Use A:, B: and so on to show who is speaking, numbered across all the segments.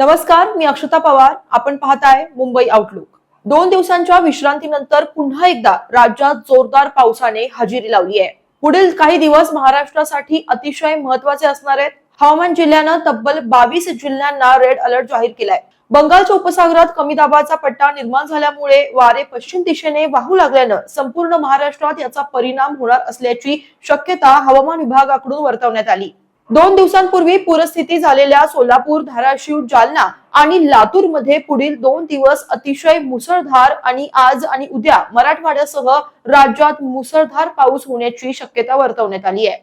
A: नमस्कार मी अक्षता पवार आपण पाहताय मुंबई आउटलुक दोन दिवसांच्या विश्रांतीनंतर पुन्हा एकदा राज्यात जोरदार पावसाने हजेरी लावली आहे पुढील काही दिवस महाराष्ट्रासाठी अतिशय महत्वाचे असणार आहेत हवामान जिल्ह्यानं तब्बल बावीस जिल्ह्यांना रेड अलर्ट जाहीर केलाय बंगालच्या उपसागरात कमी दाबाचा पट्टा निर्माण झाल्यामुळे वारे पश्चिम दिशेने वाहू लागल्यानं संपूर्ण महाराष्ट्रात याचा परिणाम होणार असल्याची शक्यता हवामान विभागाकडून वर्तवण्यात आली दोन दिवसांपूर्वी पूरस्थिती झालेल्या सोलापूर धाराशिव जालना आणि लातूर मध्ये पुढील दोन दिवस अतिशय मुसळधार आणि आज आणि उद्या मराठवाड्यासह राज्यात मुसळधार पाऊस होण्याची शक्यता वर्तवण्यात आली आहे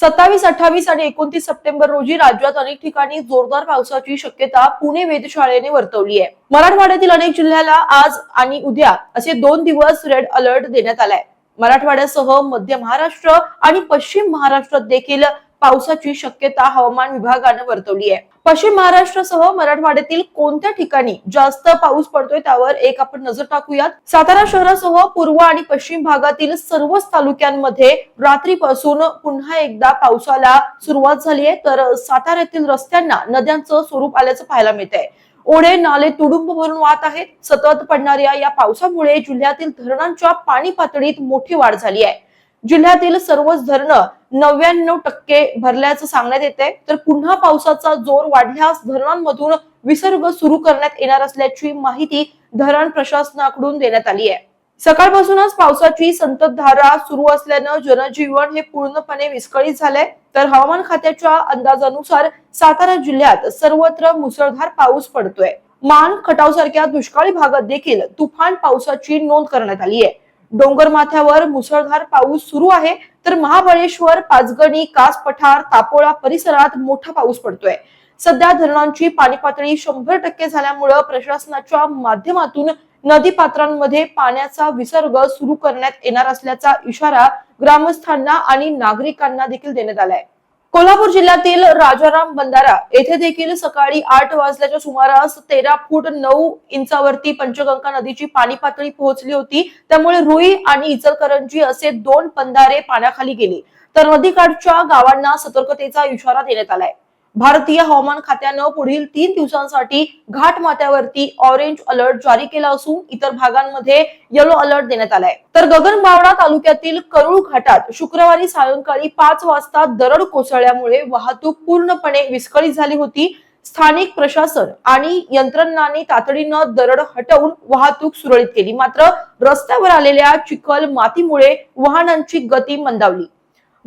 A: सत्तावीस अठ्ठावीस आणि एकोणतीस सप्टेंबर रोजी राज्यात अनेक ठिकाणी जोरदार पावसाची शक्यता पुणे वेधशाळेने वर्तवली आहे मराठवाड्यातील अनेक जिल्ह्याला आज आणि उद्या असे दोन दिवस रेड अलर्ट देण्यात आलाय मराठवाड्यासह मध्य महाराष्ट्र आणि पश्चिम महाराष्ट्रात देखील पावसाची शक्यता हवामान विभागानं वर्तवली आहे पश्चिम महाराष्ट्रासह मराठवाड्यातील कोणत्या ठिकाणी जास्त पाऊस पडतोय त्यावर एक आपण नजर टाकूयात सातारा शहरासह पूर्व आणि पश्चिम भागातील सर्वच तालुक्यांमध्ये रात्रीपासून पुन्हा एकदा पावसाला सुरुवात झाली आहे तर साताऱ्यातील रस्त्यांना नद्यांचं स्वरूप आल्याचं पाहायला मिळत आहे ओढे नाले तुडुंब भरून वाहत आहेत सतत पडणाऱ्या या पावसामुळे जिल्ह्यातील धरणांच्या पाणी पातळीत मोठी वाढ झाली आहे जिल्ह्यातील सर्वच धरणं नव्याण्णव टक्के भरल्याचं सांगण्यात येते तर पुन्हा पावसाचा जोर वाढल्यास धरणांमधून विसर्ग सुरू करण्यात येणार असल्याची माहिती धरण प्रशासनाकडून देण्यात आली आहे सकाळपासूनच पावसाची संततधारा सुरू असल्यानं जनजीवन हे पूर्णपणे विस्कळीत झालंय तर हवामान खात्याच्या अंदाजानुसार सातारा जिल्ह्यात सर्वत्र मुसळधार पाऊस पडतोय मान खटाव सारख्या दुष्काळी भागात देखील तुफान पावसाची नोंद करण्यात आली आहे डोंगरमाथ्यावर मुसळधार पाऊस सुरू आहे तर महाबळेश्वर पाचगणी कास पठार तापोळा परिसरात मोठा पाऊस पडतोय सध्या धरणांची पाणी पातळी शंभर टक्के झाल्यामुळं प्रशासनाच्या माध्यमातून नदी पात्रांमध्ये पाण्याचा विसर्ग सुरू करण्यात येणार असल्याचा इशारा ग्रामस्थांना आणि नागरिकांना देखील देण्यात आलाय कोल्हापूर जिल्ह्यातील राजाराम बंधारा येथे देखील सकाळी आठ वाजल्याच्या सुमारास तेरा फूट नऊ इंचावरती पंचगंगा नदीची पाणी पातळी पोहोचली होती त्यामुळे रुई आणि इचलकरंजी असे दोन बंधारे पाण्याखाली गेले तर नदीकाठच्या गावांना सतर्कतेचा इशारा देण्यात आलाय भारतीय हवामान खात्यानं पुढील तीन दिवसांसाठी घाटमाथ्यावरती ऑरेंज अलर्ट जारी केला असून इतर भागांमध्ये येलो अलर्ट देण्यात आलाय तर गगनबावडा तालुक्यातील करुळ घाटात शुक्रवारी सायंकाळी पाच वाजता दरड कोसळल्यामुळे वाहतूक पूर्णपणे विस्कळीत झाली होती स्थानिक प्रशासन आणि यंत्रणांनी तातडीनं दरड हटवून वाहतूक सुरळीत केली मात्र रस्त्यावर आलेल्या चिखल मातीमुळे वाहनांची गती मंदावली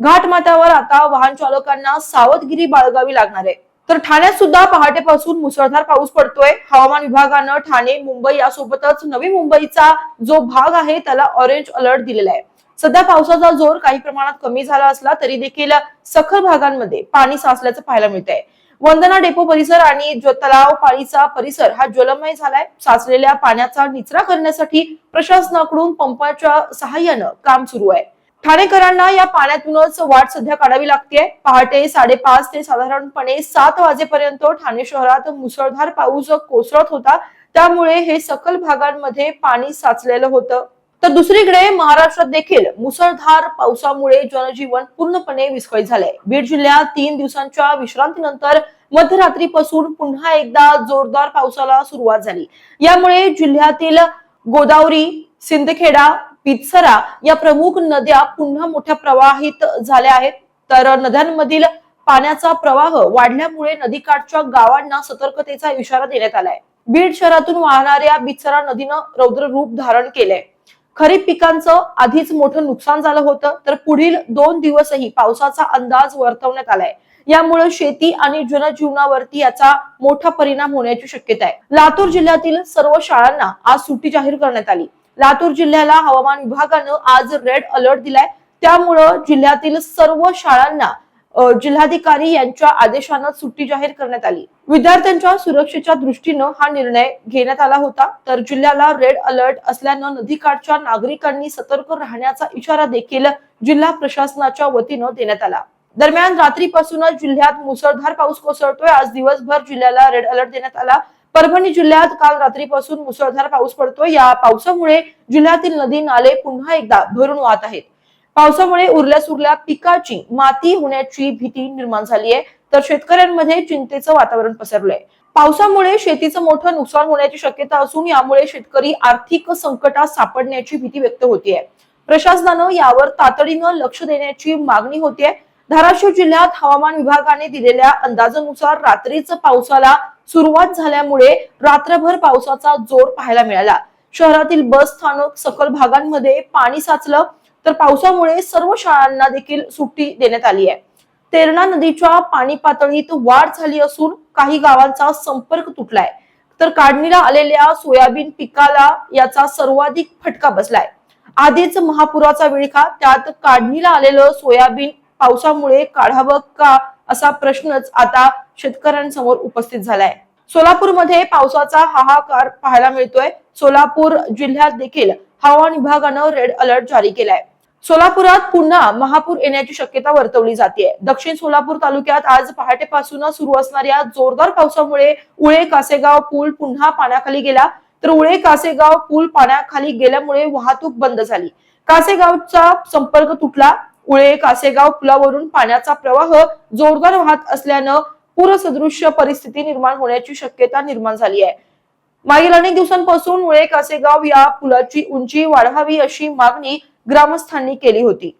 A: घाटमाथ्यावर आता वाहन चालकांना सावधगिरी बाळगावी लागणार आहे तर ठाण्यात सुद्धा पहाटेपासून मुसळधार पाऊस पडतोय हवामान विभागानं ठाणे मुंबई यासोबतच नवी मुंबईचा जो भाग आहे त्याला ऑरेंज अलर्ट दिलेला आहे सध्या पावसाचा जोर काही प्रमाणात कमी झाला असला तरी देखील सखल भागांमध्ये पाणी साचल्याचं पाहायला मिळत आहे वंदना डेपो परिसर आणि तलाव पाळीचा परिसर हा ज्वलमय झालाय साचलेल्या पाण्याचा निचरा करण्यासाठी प्रशासनाकडून पंपाच्या सहाय्यानं काम सुरू आहे ठाणेकरांना या पाण्यातूनच वाट सध्या काढावी लागते पहाटे साडेपाच ते साधारणपणे सात वाजेपर्यंत ठाणे शहरात मुसळधार पाऊस कोसळत होता त्यामुळे हे सकल भागांमध्ये पाणी साचलेलं होतं तर दुसरीकडे महाराष्ट्रात देखील मुसळधार पावसामुळे जनजीवन पूर्णपणे विस्कळीत झालंय बीड जिल्ह्यात तीन दिवसांच्या विश्रांतीनंतर मध्यरात्रीपासून पुन्हा एकदा जोरदार पावसाला सुरुवात झाली यामुळे जिल्ह्यातील गोदावरी सिंदखेडा बितसरा या प्रमुख नद्या पुन्हा मोठ्या प्रवाहित झाल्या आहेत तर नद्यांमधील पाण्याचा प्रवाह वाढल्यामुळे नदीकाठच्या गावांना सतर्कतेचा इशारा देण्यात आलाय बीड शहरातून वाहणाऱ्या बिचरा नदीनं रौद्र रूप धारण केलंय खरीप पिकांचं आधीच मोठं नुकसान झालं होतं तर पुढील दोन दिवसही पावसाचा अंदाज वर्तवण्यात आलाय यामुळे शेती आणि जनजीवनावरती याचा मोठा परिणाम होण्याची शक्यता आहे लातूर जिल्ह्यातील सर्व शाळांना आज सुट्टी जाहीर करण्यात आली लातूर जिल्ह्याला हवामान विभागानं आज रेड अलर्ट दिलाय त्यामुळं जिल्ह्यातील सर्व शाळांना जिल्हाधिकारी यांच्या आदेशानं सुट्टी जाहीर करण्यात आली विद्यार्थ्यांच्या सुरक्षेच्या दृष्टीनं हा निर्णय घेण्यात आला होता तर जिल्ह्याला रेड अलर्ट असल्यानं नदीकाठच्या नागरिकांनी सतर्क राहण्याचा इशारा देखील जिल्हा प्रशासनाच्या वतीनं देण्यात आला दरम्यान रात्रीपासूनच जिल्ह्यात मुसळधार पाऊस कोसळतोय आज दिवसभर जिल्ह्याला रेड अलर्ट देण्यात आला परभणी जिल्ह्यात काल रात्रीपासून मुसळधार पाऊस पडतो या पावसामुळे जिल्ह्यातील नदी नाले पुन्हा एकदा भरून वाहत आहेत पावसामुळे उरल्या सुरल्या पिकाची माती होण्याची भीती निर्माण झाली आहे तर शेतकऱ्यांमध्ये चिंतेचं वातावरण पसरलंय पावसामुळे शेतीचं मोठं नुकसान होण्याची शक्यता असून यामुळे शेतकरी आर्थिक संकटात सापडण्याची भीती व्यक्त होतीये प्रशासनानं यावर तातडीनं लक्ष देण्याची मागणी होतीये धाराशिव जिल्ह्यात हवामान विभागाने दिलेल्या अंदाजानुसार रात्रीच पावसाला सुरुवात झाल्यामुळे रात्रभर पावसाचा जोर पाहायला मिळाला शहरातील बस स्थानक सकल भागांमध्ये पाणी साचलं तर पावसामुळे सर्व शाळांना देखील सुट्टी देण्यात आली आहे तेरणा नदीच्या पाणी पातळीत वाढ झाली असून काही गावांचा संपर्क तुटलाय तर काढणीला आलेल्या सोयाबीन पिकाला याचा सर्वाधिक फटका बसलाय आधीच महापुराचा विळखा त्यात काढणीला आलेलं सोयाबीन पावसामुळे काढावं का असा प्रश्नच आता शेतकऱ्यांसमोर उपस्थित झालाय सोलापूरमध्ये पावसाचा हाहाकार पाहायला मिळतोय सोलापूर जिल्ह्यात देखील हवामान विभागानं रेड अलर्ट जारी केलाय सोलापुरात पुन्हा महापूर येण्याची शक्यता वर्तवली जाते दक्षिण सोलापूर तालुक्यात आज पहाटेपासून सुरू असणाऱ्या जोरदार पावसामुळे उळे कासेगाव पूल पुन्हा पाण्याखाली गेला तर उळे कासेगाव पूल पाण्याखाली गेल्यामुळे वाहतूक बंद झाली कासेगावचा संपर्क तुटला उळे कासेगाव पुलावरून पाण्याचा प्रवाह जोरदार वाहत असल्यानं पूरसदृश्य परिस्थिती निर्माण होण्याची शक्यता निर्माण झाली आहे मागील अनेक दिवसांपासून उळे कासेगाव या पुलाची उंची वाढवावी अशी मागणी ग्रामस्थांनी केली होती